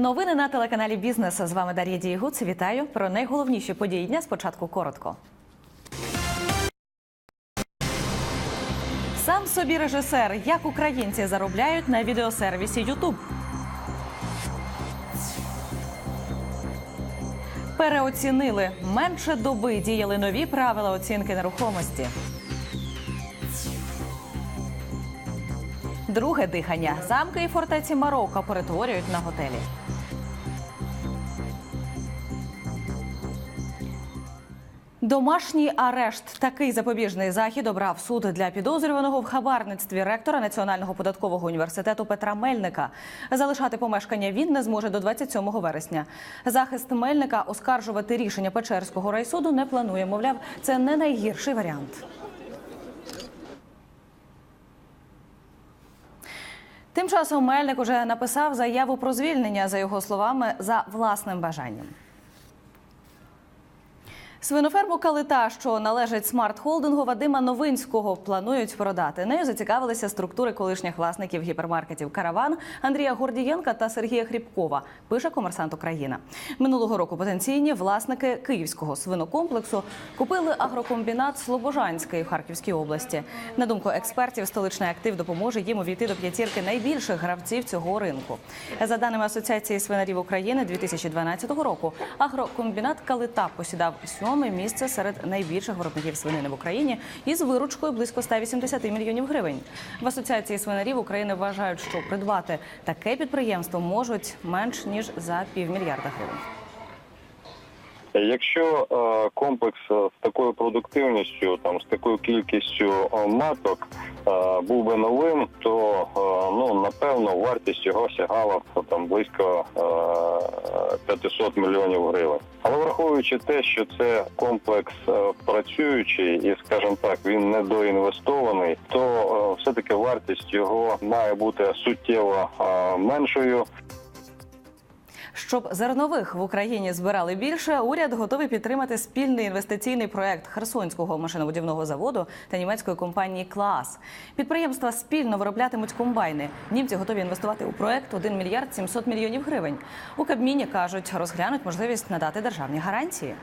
Новини на телеканалі Бізнес. З вами Дар'я Дієгуц. Вітаю про найголовніші події дня. Спочатку коротко. Сам собі режисер. Як українці заробляють на відеосервісі YouTube. Переоцінили. Менше доби діяли нові правила оцінки нерухомості. Друге дихання. Замки і фортеці Марокко перетворюють на готелі. Домашній арешт. Такий запобіжний захід обрав суд для підозрюваного в хабарництві ректора Національного податкового університету Петра Мельника. Залишати помешкання він не зможе до 27 вересня. Захист Мельника оскаржувати рішення Печерського райсуду не планує. Мовляв, це не найгірший варіант. Тим часом Мельник уже написав заяву про звільнення, за його словами, за власним бажанням. Свиноферму Калита, що належить смарт-холдингу Вадима Новинського, планують продати. Нею зацікавилися структури колишніх власників гіпермаркетів Караван Андрія Гордієнка та Сергія Хрібкова. Пише комерсант Україна. Минулого року потенційні власники київського свинокомплексу купили агрокомбінат Слобожанський в Харківській області. На думку експертів, столичний актив допоможе їм увійти до п'ятірки найбільших гравців цього ринку. За даними Асоціації свинарів України 2012 року, агрокомбінат Калита посідав сьоме місце серед найбільших виробників свинини в Україні із виручкою близько 180 мільйонів гривень. В Асоціації свинарів України вважають, що придбати таке підприємство можуть менш ніж за півмільярда гривень. Якщо е, комплекс з такою продуктивністю, там з такою кількістю е, маток е, був би новим, то ну напевно вартість його сягала там близько е, 500 мільйонів гривень. Але враховуючи те, що це комплекс працюючий і, скажімо так, він недоінвестований, то все таки вартість його має бути суттєво меншою. Щоб зернових в Україні збирали більше, уряд готовий підтримати спільний інвестиційний проект Херсонського машинобудівного заводу та німецької компанії Клас. Підприємства спільно вироблятимуть комбайни. Німці готові інвестувати у проект 1 мільярд 700 мільйонів гривень. У Кабміні кажуть, розглянуть можливість надати державні гарантії.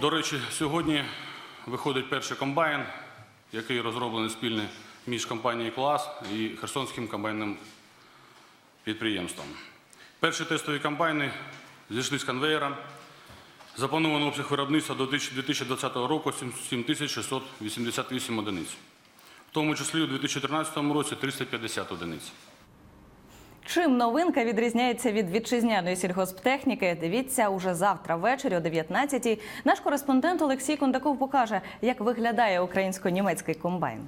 До речі, сьогодні виходить перший комбайн, який розроблений спільно між компанією Клас і Херсонським комбайнним підприємством. Перші тестові комбайни зійшли з конвеєра. Запланований обсяг виробництва до 2020 року 7688 одиниць, в тому числі у 2013 році 350 одиниць. Чим новинка відрізняється від вітчизняної сільгосптехніки? Дивіться уже завтра ввечері о 19-й. Наш кореспондент Олексій Кондаков покаже, як виглядає українсько-німецький комбайн.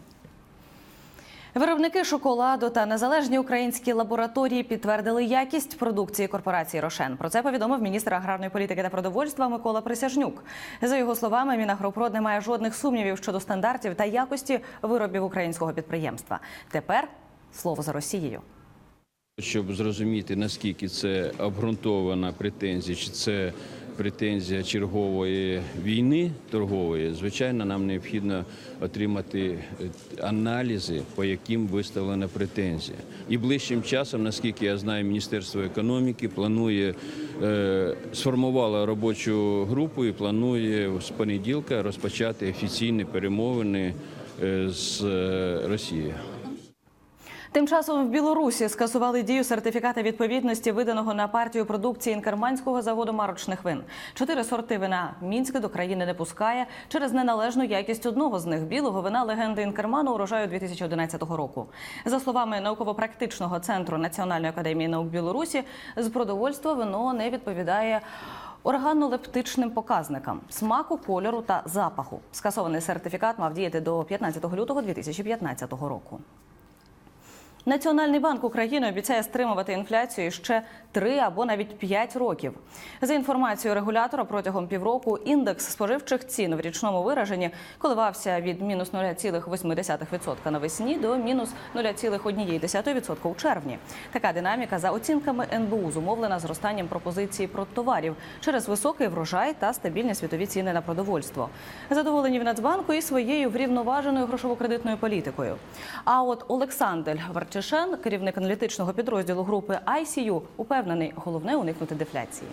Виробники шоколаду та незалежні українські лабораторії підтвердили якість продукції корпорації Рошен. Про це повідомив міністр аграрної політики та продовольства Микола Присяжнюк. За його словами, Мінагропрод не має жодних сумнівів щодо стандартів та якості виробів українського підприємства. Тепер слово за Росією. Щоб зрозуміти, наскільки це обґрунтована претензія, чи це претензія чергової війни торгової, звичайно, нам необхідно отримати е, аналізи, по яким виставлена претензія. І ближчим часом, наскільки я знаю, Міністерство економіки планує е, сформувало робочу групу і планує з понеділка розпочати офіційні перемовини е, з е, Росією. Тим часом в Білорусі скасували дію сертифіката відповідності, виданого на партію продукції інкерманського заводу марочних вин. Чотири сорти вина Мінськ до країни не пускає через неналежну якість одного з них білого вина легенди інкерману урожаю 2011 року. За словами науково-практичного центру Національної академії наук Білорусі, з продовольства вино не відповідає. Органолептичним показникам смаку, кольору та запаху. Скасований сертифікат мав діяти до 15 лютого 2015 року. Національний банк України обіцяє стримувати інфляцію ще 3 або навіть 5 років. За інформацією регулятора, протягом півроку індекс споживчих цін в річному вираженні коливався від мінус 0,8% навесні до мінус 0,1% у червні. Така динаміка за оцінками НБУ зумовлена зростанням пропозиції продтоварів через високий врожай та стабільні світові ціни на продовольство. Задоволені в Нацбанку і своєю врівноваженою грошово-кредитною політикою. А от Олександр Варченко Мартішен, керівник аналітичного підрозділу групи ICU, упевнений, головне уникнути дефляції.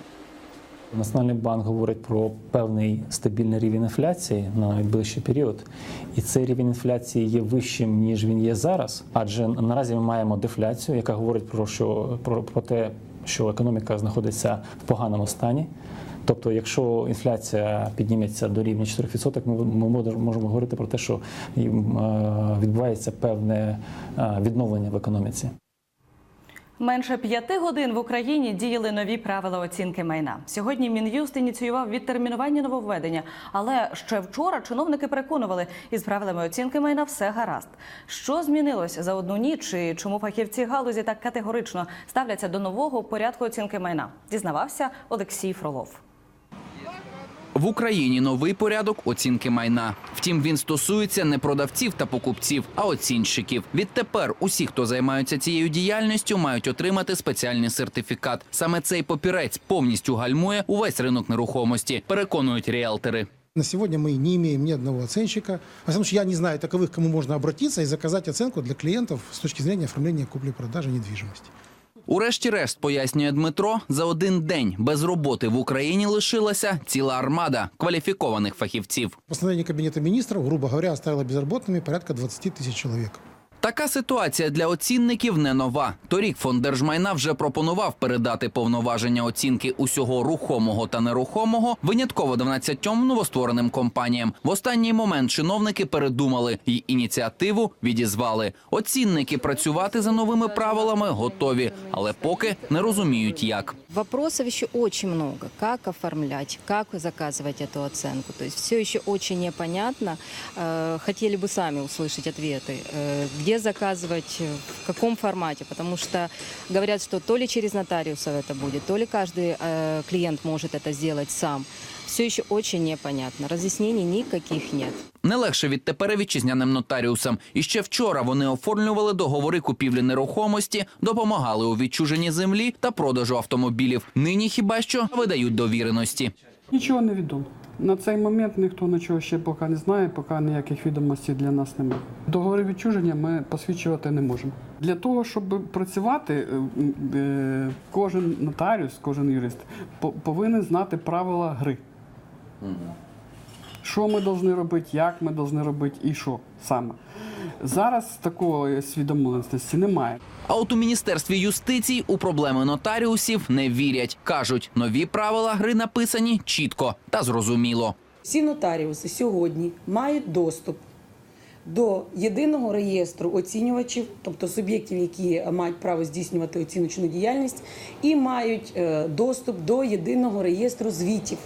Національний банк говорить про певний стабільний рівень інфляції на найближчий період, і цей рівень інфляції є вищим ніж він є зараз. Адже наразі ми маємо дефляцію, яка говорить про що про, про те, що економіка знаходиться в поганому стані. Тобто, якщо інфляція підніметься до рівня 4%, ми, можемо говорити про те, що е, відбувається певне е, відновлення в економіці. Менше п'яти годин в Україні діяли нові правила оцінки майна. Сьогодні Мін'юст ініціював відтермінування нововведення, але ще вчора чиновники переконували, із правилами оцінки майна все гаразд. Що змінилось за одну ніч і чому фахівці галузі так категорично ставляться до нового порядку оцінки майна? Дізнавався Олексій Фролов. В Україні новий порядок оцінки майна. Втім, він стосується не продавців та покупців, а оцінщиків. Відтепер усі, хто займаються цією діяльністю, мають отримати спеціальний сертифікат. Саме цей папірець повністю гальмує увесь ринок нерухомості. Переконують ріелтори. На сегодня мы не имеем ни одного оценщика. Во всяком случае, я не знаю таковых, к кому можно обратиться и заказать оценку для клиентов с точки зрения оформления купли-продажи недвижимости. Урешті-решт, пояснює Дмитро, за один день без роботи в Україні лишилася ціла армада кваліфікованих фахівців. Постановлення кабінету міністрів, грубо говоря, оставило безробітними порядка 20 тисяч человек. Така ситуація для оцінників не нова. Торік фонд держмайна вже пропонував передати повноваження оцінки усього рухомого та нерухомого винятково 12 новоствореним компаніям. В останній момент чиновники передумали і ініціативу відізвали. Оцінники працювати за новими правилами готові, але поки не розуміють, як. Вопросов еще очень много. Как оформлять, как заказывать эту оценку. То есть все еще очень непонятно. Э, Хотели бы сами услышать ответы. Э, Где заказывать, э, в каком формате. Потому что говорят, что то ли через нотариусов это будет, то ли каждый э, клиент может это сделать сам. Все еще очень непонятно. Разъяснений никаких нет. Не легше відтепер вітчизняним нотаріусам. І ще вчора вони оформлювали договори купівлі нерухомості, допомагали у відчуженні землі та продажу автомобілів. Нині хіба що видають довіреності. Нічого не відомо. На цей момент ніхто нічого ще поки не знає, поки ніяких відомостей для нас немає. Договори відчуження ми посвідчувати не можемо. Для того, щоб працювати, е, е, кожен нотаріус, кожен юрист повинен знати правила гри. Що ми повинні робити, як ми повинні робити і що саме. Зараз такої свідомленості немає. А от у міністерстві юстиції у проблеми нотаріусів не вірять. кажуть, нові правила гри написані чітко та зрозуміло. Всі нотаріуси сьогодні мають доступ до єдиного реєстру оцінювачів, тобто суб'єктів, які мають право здійснювати оціночну діяльність, і мають е, доступ до єдиного реєстру звітів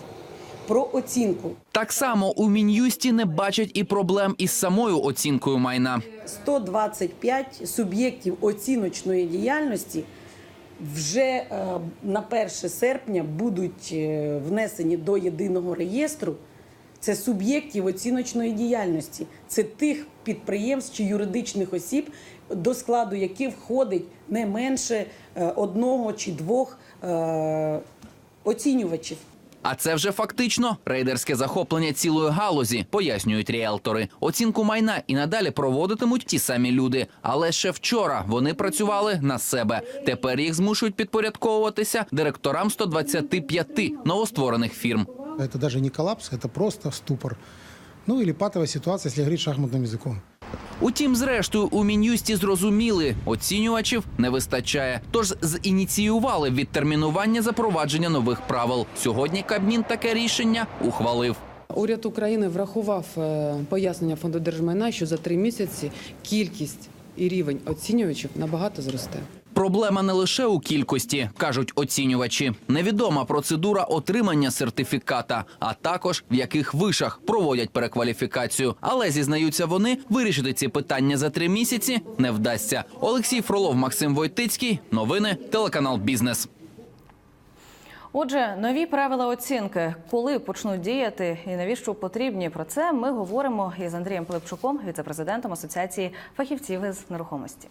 про оцінку. Так само у мін'юсті не бачать і проблем із самою оцінкою майна. 125 суб'єктів оціночної діяльності вже е, на 1 серпня будуть е, внесені до єдиного реєстру. Це суб'єктів оціночної діяльності, це тих підприємств чи юридичних осіб, до складу яких входить не менше е, одного чи двох оцінювачів. А це вже фактично рейдерське захоплення цілої галузі, пояснюють ріелтори. Оцінку майна і надалі проводитимуть ті самі люди. Але ще вчора вони працювали на себе. Тепер їх змушують підпорядковуватися директорам 125 новостворених фірм. Это даже не коллапс, это просто ступор. Ну или патовая ситуация, если говорить шахматным языком. Утім, зрештою, у мін'юсті зрозуміли, оцінювачів не вистачає. Тож зініціювали відтермінування запровадження нових правил. Сьогодні Кабмін таке рішення ухвалив. Уряд України врахував е, пояснення фонду держмайна, що за три місяці кількість і рівень оцінювачів набагато зросте. Проблема не лише у кількості, кажуть оцінювачі. Невідома процедура отримання сертифіката, а також в яких вишах проводять перекваліфікацію. Але зізнаються вони, вирішити ці питання за три місяці не вдасться. Олексій Фролов, Максим Войтицький. Новини телеканал Бізнес. Отже, нові правила оцінки, коли почнуть діяти і навіщо потрібні про це, ми говоримо із Андрієм Пилипчуком, віце-президентом Асоціації фахівців із нерухомості.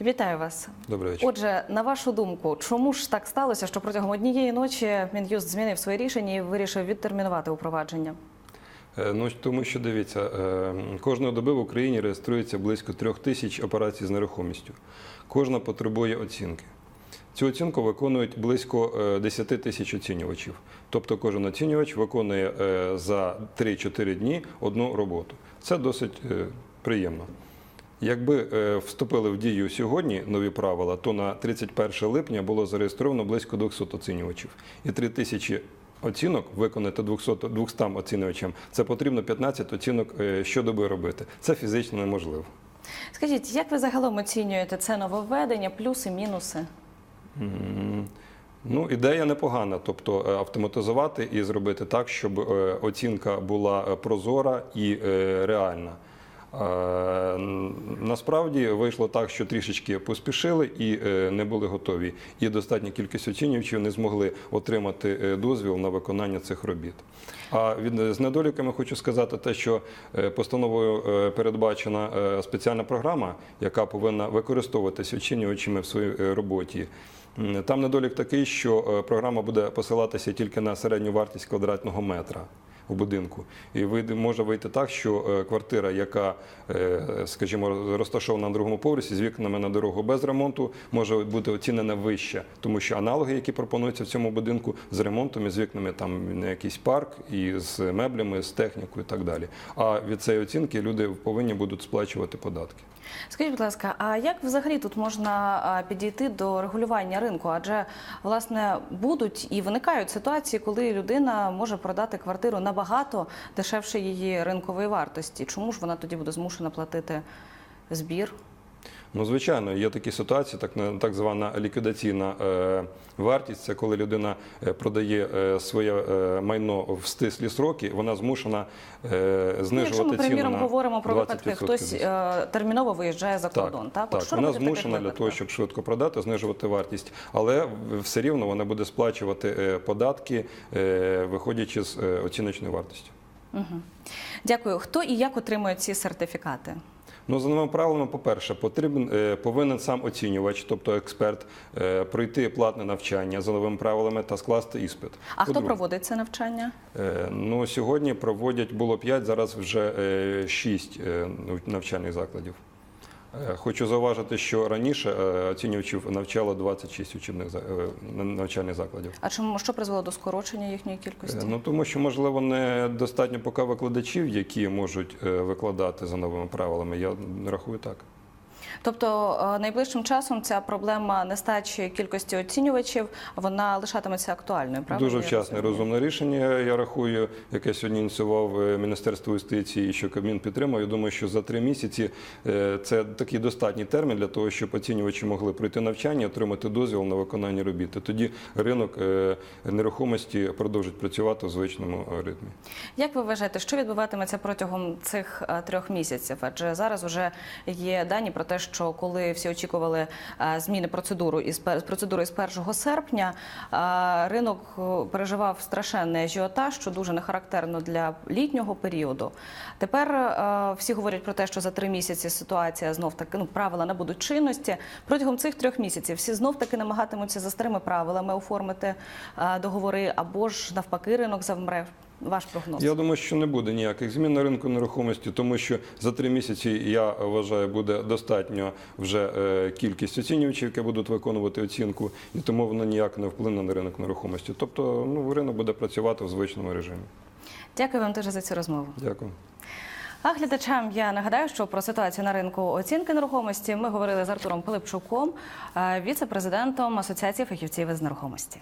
Вітаю вас. Добрий вечір. Отже, на вашу думку, чому ж так сталося, що протягом однієї ночі Мін'юст змінив своє рішення і вирішив відтермінувати упровадження? Е, Ну, тому що дивіться, е, кожної доби в Україні реєструється близько трьох тисяч операцій з нерухомістю. Кожна потребує оцінки. Цю оцінку виконують близько е, 10 тисяч оцінювачів. Тобто кожен оцінювач виконує е, за 3-4 дні одну роботу. Це досить е, приємно. Якби е, вступили в дію сьогодні нові правила, то на 31 липня було зареєстровано близько 200 оцінювачів. І 3 тисячі оцінок виконати 200, 200 оцінювачам, це потрібно 15 оцінок е, щодоби робити. Це фізично неможливо. Скажіть, як ви загалом оцінюєте це нововведення, плюси, мінуси? Ну, ідея непогана, тобто е, автоматизувати і зробити так, щоб оцінка була прозора і реальна. Е, Насправді вийшло так, що трішечки поспішили і е, не були готові. І достатня кількість оцінювачів не змогли отримати е, дозвіл на виконання цих робіт. А від з недоліками хочу сказати те, що постановою передбачена спеціальна програма, яка повинна використовуватися оцінювачами в своїй роботі. Там недолік такий, що програма буде посилатися тільки на середню вартість квадратного метра у будинку. І може вийти так, що е, квартира, яка, е, скажімо, розташована на другому поверсі з вікнами на дорогу без ремонту, може бути оцінена вище, тому що аналоги, які пропонуються в цьому будинку, з ремонтом і з вікнами там на якийсь парк і з меблями, з технікою і так далі. А від цієї оцінки люди повинні будуть сплачувати податки. Скажіть, будь ласка, а як взагалі тут можна підійти до регулювання ринку? Адже власне будуть і виникають ситуації, коли людина може продати квартиру набагато дешевше її ринкової вартості. Чому ж вона тоді буде змушена платити збір? Ну, звичайно, є такі ситуації, так так звана ліквідаційна е, вартість. Це коли людина е, продає е, своє е, майно в стислі сроки, вона змушена е, Ну, знижувати Якщо ми, приміром, говоримо про випадки, хтось е, терміново виїжджає за кордон, так? Так вона змушена для того, щоб швидко продати, знижувати вартість, але все рівно вона буде сплачувати е, податки, е, виходячи з е, оціночної вартості. Дякую. Хто і як отримує ці сертифікати? Ну, за новими правилами, по-перше, потрібен е, повинен сам оцінювач, тобто експерт, е, пройти платне навчання за новими правилами та скласти іспит. А хто проводить це навчання? е, Ну, сьогодні проводять було 5, зараз вже 6 навчальних закладів. Е, Хочу зауважити, що раніше е, оцінювачів навчало 26 учебних е, навчальних закладів. А чому що призвело до скорочення їхньої кількості? Ну тому що можливо не достатньо поки викладачів, які можуть викладати за новими правилами. Я рахую так. Тобто е, найближчим часом ця проблема нестачі кількості оцінювачів вона лишатиметься актуальною. Правильно Дуже вчасне розумне рішення. Я рахую, яке сьогодні ініціював е, Міністерство юстиції, що Кабмін підтримав. Я думаю, що за три місяці е, це такий достатній термін для того, щоб оцінювачі могли пройти навчання, отримати дозвіл на виконання робіт. Тоді ринок нерухомості продовжить працювати в звичному ритмі. Як ви вважаєте, що відбуватиметься протягом цих трьох місяців? Адже зараз вже є дані про те, що коли всі очікували е, зміни процедуру із процедури з 1 серпня, е, ринок е, переживав страшенний ажіотаж, що дуже не характерно для літнього періоду. Тепер всі говорять про те, що за три місяці ситуація знов таки ну правила набудуть чинності. Протягом цих трьох місяців всі знов таки намагатимуться за старими правилами оформити договори або ж навпаки ринок завмре. Ваш прогноз. Я думаю, що не буде ніяких змін на ринку нерухомості, тому що за три місяці я вважаю, буде достатньо вже е, кількість оцінювачів, які будуть виконувати оцінку, і тому воно ніяк не вплине на ринок нерухомості. Тобто, ну ринок буде працювати в звичному режимі. Дякую вам дуже за цю розмову. Дякую. А глядачам я нагадаю, що про ситуацію на ринку оцінки нерухомості ми говорили з Артуром Пилипчуком, е, віце-президентом Асоціації фахівців із нерухомості.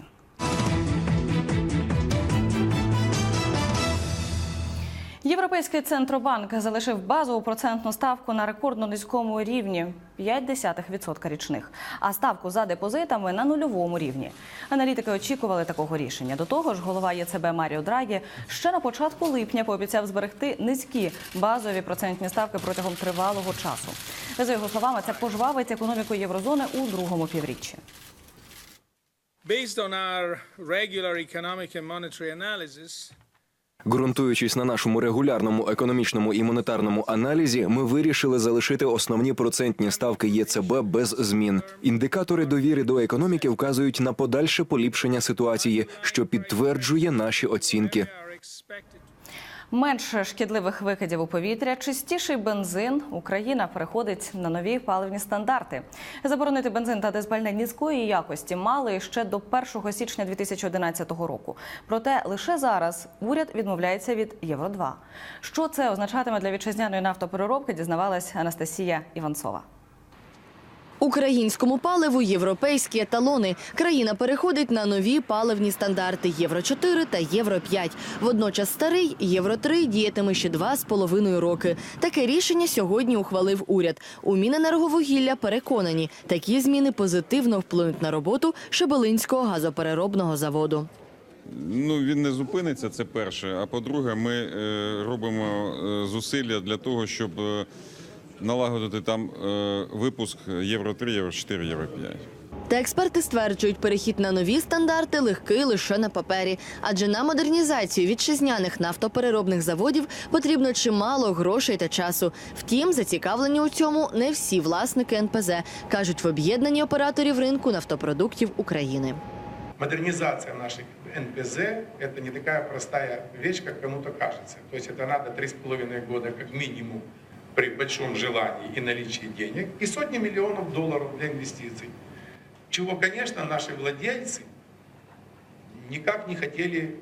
Європейський центробанк залишив базову процентну ставку на рекордно низькому рівні 0,5% річних, а ставку за депозитами на нульовому рівні. Аналітики очікували такого рішення. До того ж, голова ЄЦБ Маріо Драгі ще на початку липня пообіцяв зберегти низькі базові процентні ставки протягом тривалого часу. За його словами, це пожвавить економіку єврозони у другому півріччі. Based on our regular economic and monetary analysis, Ґрунтуючись на нашому регулярному економічному і монетарному аналізі, ми вирішили залишити основні процентні ставки ЄЦБ без змін. Індикатори довіри до економіки вказують на подальше поліпшення ситуації, що підтверджує наші оцінки. Менше шкідливих викидів у повітря, чистіший бензин. Україна переходить на нові паливні стандарти. Заборонити бензин та дизпальне низької якості мали ще до 1 січня 2011 року. Проте лише зараз уряд відмовляється від Євро 2 Що це означатиме для вітчизняної нафтопереробки? Дізнавалась Анастасія Іванцова. Українському паливу європейські еталони. Країна переходить на нові паливні стандарти Євро 4 та Євро 5. Водночас старий Євро 3 діятиме ще два з половиною роки. Таке рішення сьогодні ухвалив уряд. У Міненерговугілля переконані, такі зміни позитивно вплинуть на роботу Шебелинського газопереробного заводу. Ну він не зупиниться. Це перше. А по-друге, ми е, робимо е, зусилля для того, щоб е, налагодити там е, випуск Євро 3, Євро 4, Євро 5. Та експерти стверджують, перехід на нові стандарти легкий лише на папері, адже на модернізацію вітчизняних нафтопереробних заводів потрібно чимало грошей та часу. Втім, зацікавлені у цьому не всі власники НПЗ кажуть в об'єднанні операторів ринку нафтопродуктів України. Модернизация наших НПЗ – это не такая простая вещь, как кому-то кажется. То есть это надо три с половиной года как минимум при большом желании и наличии денег и сотни миллионов долларов для инвестиций. Чего, конечно, наши владельцы никак не хотели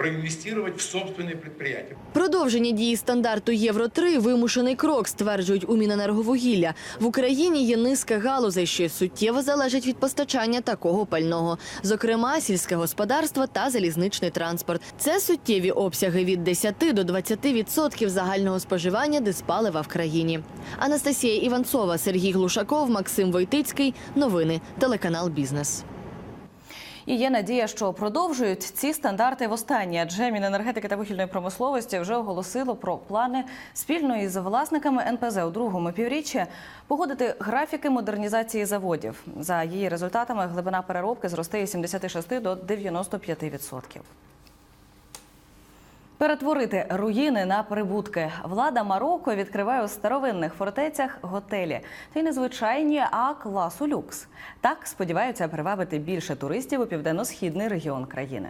проинвестировать в собственные предприятия. Продовження дії стандарту Євро 3 вимушений крок, стверджують у Міненерговугілля. В Україні є низка галузей, що суттєво залежать від постачання такого пального, зокрема сільське господарство та залізничний транспорт. Це суттєві обсяги від 10 до 20% загального споживання диспалива в країні. Анастасія Іванцова, Сергій Глушаков, Максим Войтицький. Новини телеканал Бізнес. І є надія, що продовжують ці стандарти в останні. адже Міненергетики та вугільної промисловості вже оголосило про плани спільно із власниками НПЗ у другому півріччі погодити графіки модернізації заводів. За її результатами глибина переробки зросте із 76 до 95%. Перетворити руїни на прибутки. Влада Марокко відкриває у старовинних фортецях готелі. Та й незвичайні, а класу люкс. Так сподіваються привабити більше туристів у південно-східний регіон країни.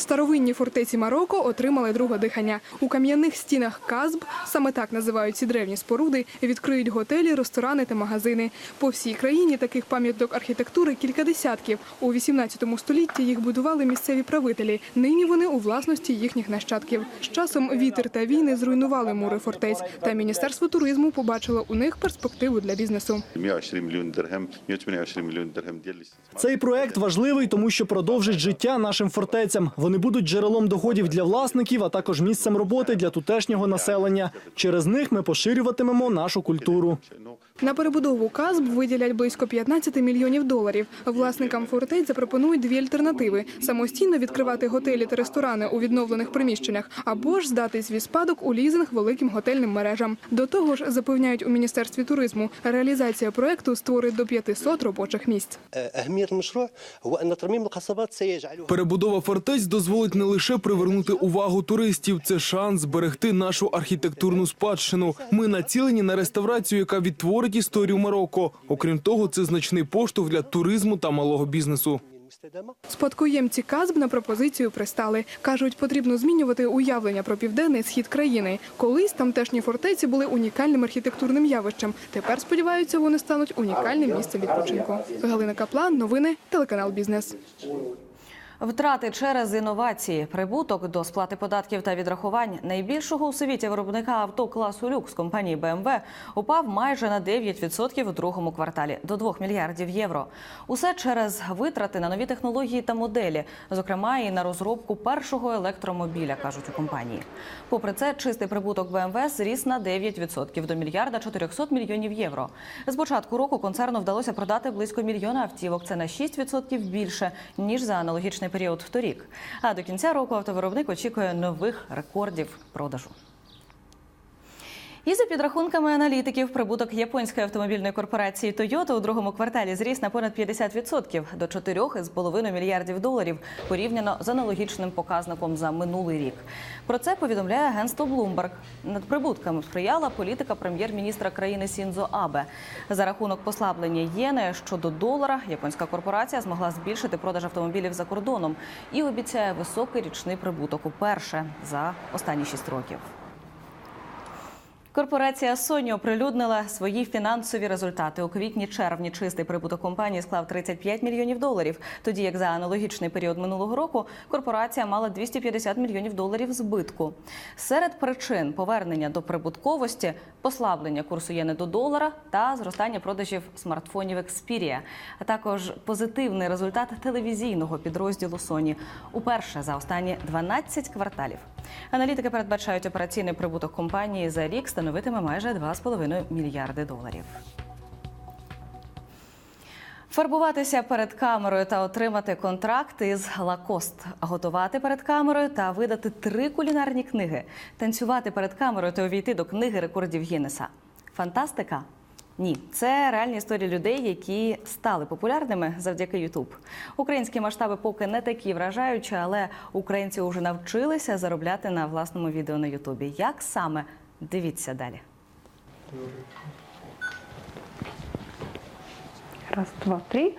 Старовинні фортеці Марокко отримали друге дихання. У кам'яних стінах Казб, саме так називають ці древні споруди, відкриють готелі, ресторани та магазини. По всій країні таких пам'яток архітектури кілька десятків. У 18 столітті їх будували місцеві правителі. Нині вони у власності їхніх нащадків. З часом вітер та війни зруйнували мури фортець. Та міністерство туризму побачило у них перспективу для бізнесу. 120 мільйон диргем, 128 мільйон диргем діяльність. Цей проект важливий, тому що продовжить життя нашим фортецям. Вони будуть джерелом доходів для власників, а також місцем роботи для тутешнього населення. Через них ми поширюватимемо нашу культуру. На перебудову Казб виділять близько 15 мільйонів доларів. Власникам фортець запропонують дві альтернативи: самостійно відкривати готелі та ресторани у відновлених приміщеннях, або ж здати свій спадок у лізинг великим готельним мережам. До того ж, запевняють у міністерстві туризму, реалізація проекту створить до 500 робочих місць. Перебудова фортець дозволить не лише привернути увагу туристів, це шанс зберегти нашу архітектурну спадщину. Ми націлені на реставрацію, яка відтворить історію Марокко. Окрім того, це значний поштовх для туризму та малого бізнесу. Спадкоємці Казб на пропозицію пристали. Кажуть, потрібно змінювати уявлення про південний схід країни. Колись тамтешні фортеці були унікальним архітектурним явищем. Тепер сподіваються, вони стануть унікальним місцем відпочинку. Галина Каплан, новини, телеканал Бізнес. Втрати через інновації, прибуток до сплати податків та відрахувань найбільшого у світі виробника авто класу люкс компанії BMW упав майже на 9% у другому кварталі до 2 мільярдів євро. Усе через витрати на нові технології та моделі, зокрема і на розробку першого електромобіля, кажуть у компанії. Попри це, чистий прибуток BMW зріс на 9% до мільярда 400 мільйонів євро. З початку року концерну вдалося продати близько мільйона автівок. Це на 6% більше ніж за аналогічний період торік. А до кінця року автовиробник очікує нових рекордів продажу. І за підрахунками аналітиків, прибуток японської автомобільної корпорації Toyota у другому кварталі зріс на понад 50% до 4,5 мільярдів доларів порівняно з аналогічним показником за минулий рік. Про це повідомляє агентство Bloomberg. Над прибутками сприяла політика прем'єр-міністра країни Сінзо Абе. За рахунок послаблення єни щодо долара, японська корпорація змогла збільшити продаж автомобілів за кордоном і обіцяє високий річний прибуток уперше за останні 6 років. Корпорація Sony оприлюднила свої фінансові результати. У квітні-червні чистий прибуток компанії склав 35 мільйонів доларів. Тоді як за аналогічний період минулого року корпорація мала 250 мільйонів доларів збитку. Серед причин повернення до прибутковості послаблення курсу єни до долара та зростання продажів смартфонів Xperia, а також позитивний результат телевізійного підрозділу Sony уперше за останні 12 кварталів. Аналітики передбачають операційний прибуток компанії за рік становитиме майже 2,5 мільярди доларів. Фарбуватися перед камерою та отримати контракт із Лакост, готувати перед камерою та видати три кулінарні книги, танцювати перед камерою та увійти до книги рекордів Гіннеса. Фантастика? Ні, це реальні історії людей, які стали популярними завдяки Ютуб. Українські масштаби поки не такі вражаючі, але українці вже навчилися заробляти на власному відео на Ютубі. Як саме дивіться далі? Раз, два, три.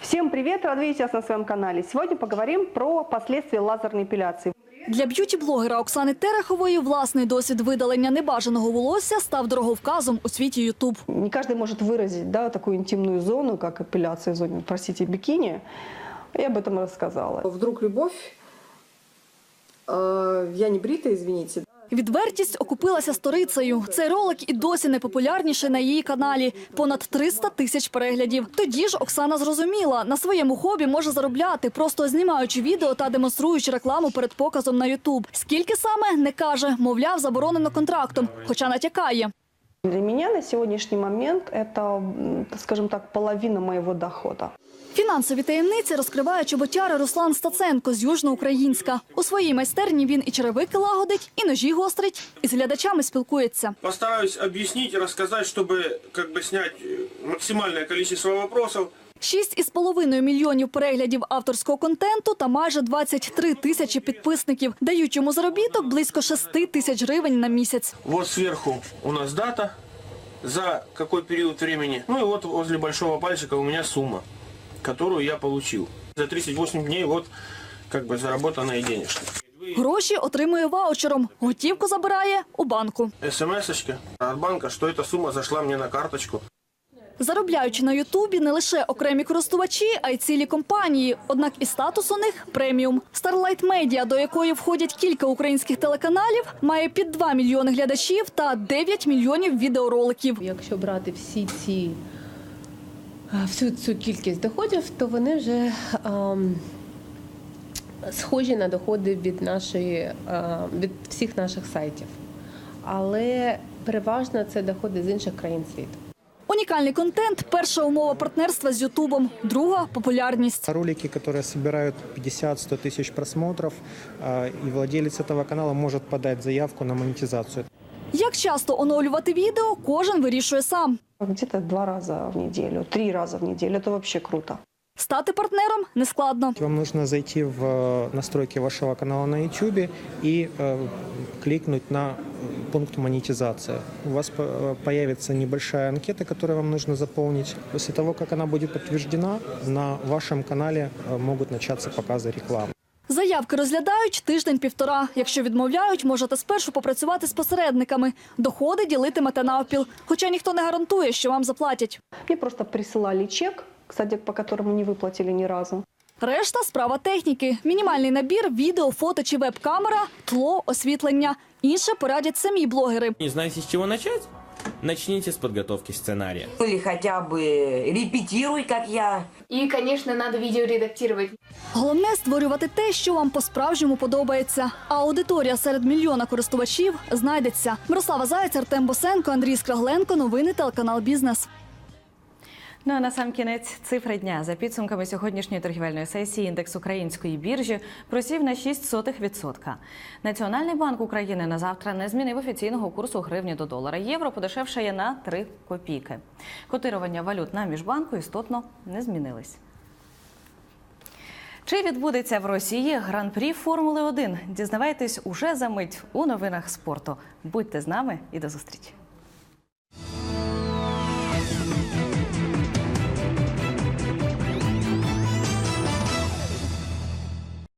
Всем привет, рад видеть вас на своем канале. Сегодня поговорим про последствия лазерной эпиляции. Для б'юті-блогера Оксани Терехової власний досвід видалення небажаного волосся став дороговказом у світі Ютуб. Не каждый может выразить да, такую интимную зону, как эпиляция в зоне, простите, бикини. Я об этом рассказала. Вдруг любовь, э, я не брита, извините, Відвертість окупилася сторицею. Цей ролик і досі найпопулярніший на її каналі. Понад 300 тисяч переглядів. Тоді ж Оксана зрозуміла, на своєму хобі може заробляти, просто знімаючи відео та демонструючи рекламу перед показом на Ютуб. Скільки саме не каже, мовляв, заборонено контрактом, хоча натякає. Для меня на сегодняшний момент это, м, скажем так, половина моего дохода. Фінансові таємниці розкриває чоботяр Руслан Стаценко з Южноукраїнська. У своїй майстерні він і черевики лагодить, і ножі гострить, і з глядачами спілкується. Постараюсь объяснить, рассказать, чтобы как бы снять э, максимальное количество вопросов. Шість із половиною мільйонів переглядів авторського контенту та майже 23 тисячі підписників дають йому заробіток близько 6 тисяч гривень на місяць. Вот сверху у нас дата, за какой период времени. Ну и вот возле большого пальчика у меня сумма, которую я получил. За 38 дней вот как бы заработанные денежки. Гроші отримує ваучером, готівку забирає у банку. СМС-очка от банка, что эта сумма зашла мне на карточку. Заробляючи на Ютубі не лише окремі користувачі, а й цілі компанії. Однак і статус у них преміум. Starlight Media, до якої входять кілька українських телеканалів, має під 2 мільйони глядачів та 9 мільйонів відеороликів. Якщо брати всі ці всю цю кількість доходів, то вони вже ем, схожі на доходи від нашої е, від всіх наших сайтів. Але переважно це доходи з інших країн світу. Унікальний контент перша умова партнерства з Ютубом, друга популярність. Ролики, которые собирают 50-100 тысяч просмотров, а, и владелец этого канала может подать заявку на монетизацию. Як часто оновлювати відео, кожен вирішує сам. Где-то два раза в неделю, три раза в неделю. Это вообще круто. Стати партнером нескладно. Вам нужно зайти в э, настройки вашего канала на YouTube и э, кликнуть на э, пункт монетизация. У вас по- э, появится небольшая анкета, которую вам нужно заполнить. После того, как она будет подтверждена, на вашем канале э, могут начаться показы рекламы. Заявки розглядають тиждень-півтора. Якщо відмовляють, можете спершу попрацювати з посередниками. Доходи ділитимете навпіл. Хоча ніхто не гарантує, що вам заплатять. Мне просто присылали чек, кстати, по которому не выплатили ни разу. Решта справа техніки. Мінімальний набір, відео, фото чи веб-камера, тло, освітлення. Інше порадять самі блогери. Не знаете, с чего начать? Начните с подготовки сценария. Или хотя бы репетируй, как я. І, звісно, треба відео редактувати. Головне створювати те, що вам по-справжньому подобається. А аудиторія серед мільйона користувачів знайдеться. Мирослава Заєць, Артем Босенко, Андрій Скрагленко. Новини телеканал Бізнес. Ну а на сам кінець цифри дня за підсумками сьогоднішньої торгівельної сесії індекс української біржі просів на 0,06%. Національний банк України на завтра не змінив офіційного курсу гривні до долара. Євро подешевшає на 3 копійки. Котирування валют на міжбанку істотно не змінились. Чи відбудеться в Росії гран-прі Формули 1? Дізнавайтесь уже за мить у новинах спорту. Будьте з нами і до зустрічі.